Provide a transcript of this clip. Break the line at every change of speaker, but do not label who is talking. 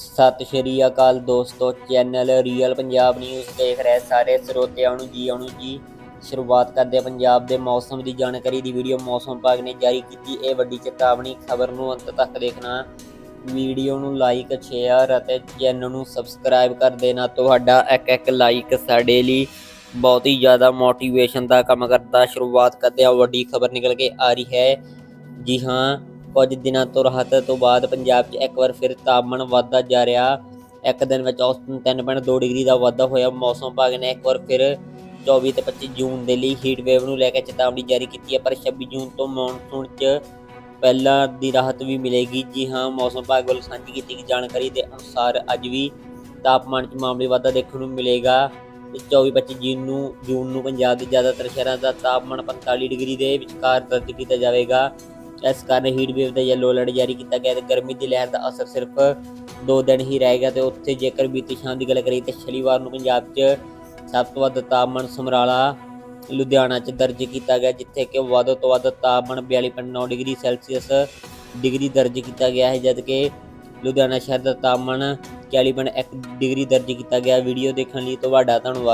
ਸਤਿ ਸ਼੍ਰੀ ਅਕਾਲ ਦੋਸਤੋ, channel real Punjab news ਦੇਖ ਰਹੇ ਸਾਰੇ ਸਰੋਤਿਆਂ ਨੂੰ ਜੀ, ਆਉਣ ਜੀ। ਸ਼ੁਰੂਆਤ ਕਰਦੇ ਹਾਂ ਪੰਜਾਬ ਦੇ ਮੌਸਮ ਦੀ ਜਾਣਕਾਰੀ ਦੀ ਵੀਡੀਓ ਮੌਸਮ ਵਿਭਾਗ ਨੇ ਜਾਰੀ ਕੀਤੀ। ਇਹ ਵੱਡੀ ਚੇਤਾਵਨੀ ਖਬਰ ਨੂੰ ਅੰਤ ਤੱਕ ਦੇਖਣਾ। ਵੀਡੀਓ ਨੂੰ ਲਾਈਕ ਸ਼ੇਅਰ ਅਤੇ ਚੈਨਲ ਨੂੰ ਸਬਸਕ੍ਰਾਈਬ ਕਰ ਦੇਣਾ। ਤੁਹਾਡਾ ਇੱਕ ਇੱਕ ਲਾਈਕ ਸਾਡੇ ਲਈ ਬਹੁਤ ਹੀ ਜ਼ਿਆਦਾ ਮੋਟੀਵੇਸ਼ਨ ਦਾ ਕੰਮ ਕਰਦਾ। ਸ਼ੁਰੂਆਤ ਕਰਦੇ ਹਾਂ। ਵੱਡੀ ਖਬਰ ਨਿਕਲ ਕੇ ਆ ਰਹੀ ਹੈ। ਜੀ ਹਾਂ ਕੁਝ ਦਿਨਾਂ ਤੋਂ ਰਾਹਤ ਤੋਂ ਬਾਅਦ ਪੰਜਾਬ 'ਚ ਇੱਕ ਵਾਰ ਫਿਰ ਤਾਪਮਾਨ ਵਧਦਾ ਜਾ ਰਿਹਾ। ਇੱਕ ਦਿਨ ਵਿੱਚ ਔਸਤਨ 3.2 ਡਿਗਰੀ ਦਾ ਵਾਧਾ ਹੋਇਆ। ਮੌਸਮ ਵਿਭਾਗ ਨੇ ਇੱਕ ਵਾਰ ਫਿਰ 24 ਤੇ 25 ਜੂਨ ਦੇ ਲਈ ਹੀਟ ਵੇਵ ਨੂੰ ਲੈ ਕੇ ਚੇਤਾਵਨੀ ਜਾਰੀ ਕੀਤੀ ਹੈ, ਪਰ 26 ਜੂਨ ਤੋਂ ਮੌਨਸੂਨ 'ਚ ਪਹਿਲਾਂ ਦੀ ਰਾਹਤ ਵੀ ਮਿਲੇਗੀ। ਜੀ ਹਾਂ, ਮੌਸਮ ਵਿਭਾਗ ਵੱਲੋਂ ਸਾਂਝੀ ਕੀਤੀ ਗਈ ਜਾਣਕਾਰੀ ਦੇ ਅਨੁਸਾਰ ਅੱਜ ਵੀ ਤਾਪਮਾਨ 'ਚ ਮਾਮੂਲੀ ਵਾਧਾ ਦੇਖਣ ਨੂੰ ਮਿਲੇਗਾ। ਤੇ 24-25 ਜੂਨ ਨੂੰ ਜੂਨ ਨੂੰ ਪੰਜਾਬ ਦੇ ਜ਼ਿਆਦਾਤਰ ਸ਼ਹਿਰਾਂ ਦਾ ਤਾਪਮਾਨ 45 ਡਿਗਰੀ ਦੇ ਵਿਚਕਾਰ ਦਰਜ ਕੀਤਾ ਜਾਵੇਗਾ। ਇਸ ਕਾਰਨ ਹੀਟ ਵੇਵ ਦਾ ਯੈਲੋ ਅਲਰਟ ਜਾਰੀ ਕੀਤਾ ਗਿਆ ਤੇ ਗਰਮੀ ਦੀ ਲਹਿਰ ਦਾ ਅਸਰ ਸਿਰਫ 2 ਦਿਨ ਹੀ ਰਹੇਗਾ ਤੇ ਉੱਥੇ ਜੇਕਰ ਬੀਤੀ ਸ਼ਾਮ ਦੀ ਗੱਲ ਕਰੀਏ ਤਾਂ ਸ਼ਨੀਵਾਰ ਨੂੰ ਪੰਜਾਬ 'ਚ ਸਭ ਤੋਂ ਵੱਧ ਤਾਪਮਾਨ ਸਮਰਾਲਾ, ਲੁਧਿਆਣਾ 'ਚ ਦਰਜ ਕੀਤਾ ਗਿਆ, ਜਿੱਥੇ ਕਿ ਵੱਧ ਤੋਂ ਵੱਧ ਤਾਪਮਾਨ 42.9 ਡਿਗਰੀ ਸੈਲਸੀਅਸ ਡਿਗਰੀ ਦਰਜ ਕੀਤਾ ਗਿਆ ਹੈ ਜਦਕਿ ਲੁਧਿਆਣਾ ਸ਼ਹਿਰ ਦਾ ਤਾਪਮਾਨ 40.1 ਡਿਗਰੀ ਦਰਜ ਕੀਤਾ ਗਿਆ। ਵੀਡੀਓ ਦੇਖਣ ਲਈ ਤੁਹਾਡਾ ਧੰਨਵਾਦ।